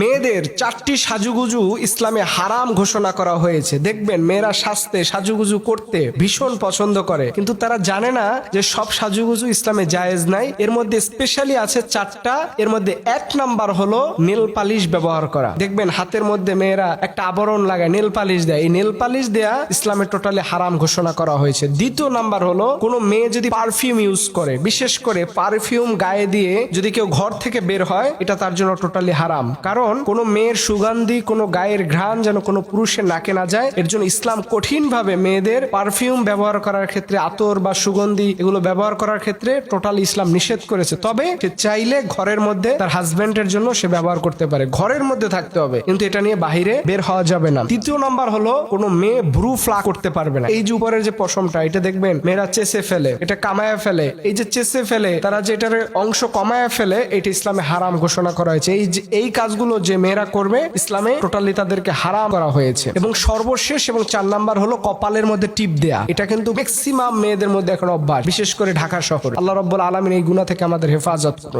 মেয়েদের চারটি সাজুগুজু ইসলামে হারাম ঘোষণা করা হয়েছে। দেখবেন মেয়েরা সাজতে, সাজুগুজু করতে ভীষণ পছন্দ করে। কিন্তু তারা জানে না যে সব সাজুগুজু ইসলামে জায়েজ নাই। এর মধ্যে স্পেশালি আছে চারটা। এর মধ্যে এক নাম্বার হলো নেল পালিশ ব্যবহার করা। দেখবেন হাতের মধ্যে মেয়েরা একটা আবরণ লাগায়, নেল পালিশ দেয়। এই নেল পালিশ দেয়া ইসলামে টোটালি হারাম ঘোষণা করা হয়েছে। দ্বিতীয় নাম্বার হলো কোনো মেয়ে যদি পারফিউম ইউজ করে, বিশেষ করে পারফিউম গায়ে দিয়ে যদি কেউ ঘর থেকে বের হয়, এটা তার জন্য টোটালি হারাম। কারণ কোনো মেয়ের সুগন্ধি, কোনো গায়ের ঘ্রাণ যেন কোনো পুরুষের নাকে না যায়। এর জন্য ইসলাম কঠিন ভাবে মেয়েদের পারফিউম ব্যবহার করার ক্ষেত্রে আতর বা সুগন্ধি এগুলো ব্যবহার করার ক্ষেত্রে টোটাল ইসলাম নিষেধ করেছে। তবে সে চাইলে ঘরের মধ্যে তার হাজবেন্ডের জন্য সে ব্যবহার করতে পারে। ঘরের মধ্যে থাকতে হবে, কিন্তু এটা নিয়ে বাহিরে বের হওয়া যাবে না। তৃতীয় নাম্বার হলো, কোনো মেয়ে ব্রু ফ্লা করতে পারবে না। এই যে উপরের যে পশমটা, এটা দেখবেন, মেয়েরা চেসে ফেলে, এটা কামায়া ফেলে। এই যে চেসে ফেলে, তারা যে এটার অংশ কমায়া ফেলে, এটা ইসলামে হারাম ঘোষণা করা হয়েছে। এই যে, এই কাজগুলো যে মেয়েরা করবে ইসলামে টোটালি তাদেরকে হারাম করা হয়েছে। এবং সর্বশেষ এবং চার নাম্বার হলো কপালের মধ্যে টিপ দেয়া। এটা কিন্তু ম্যাক্সিমাম মেয়েদের মধ্যে এখন অভ্যাস, বিশেষ করে ঢাকা শহর। আল্লাহ রব্বুল আলমিন এই গুণা থেকে আমাদের হেফাজত করুন।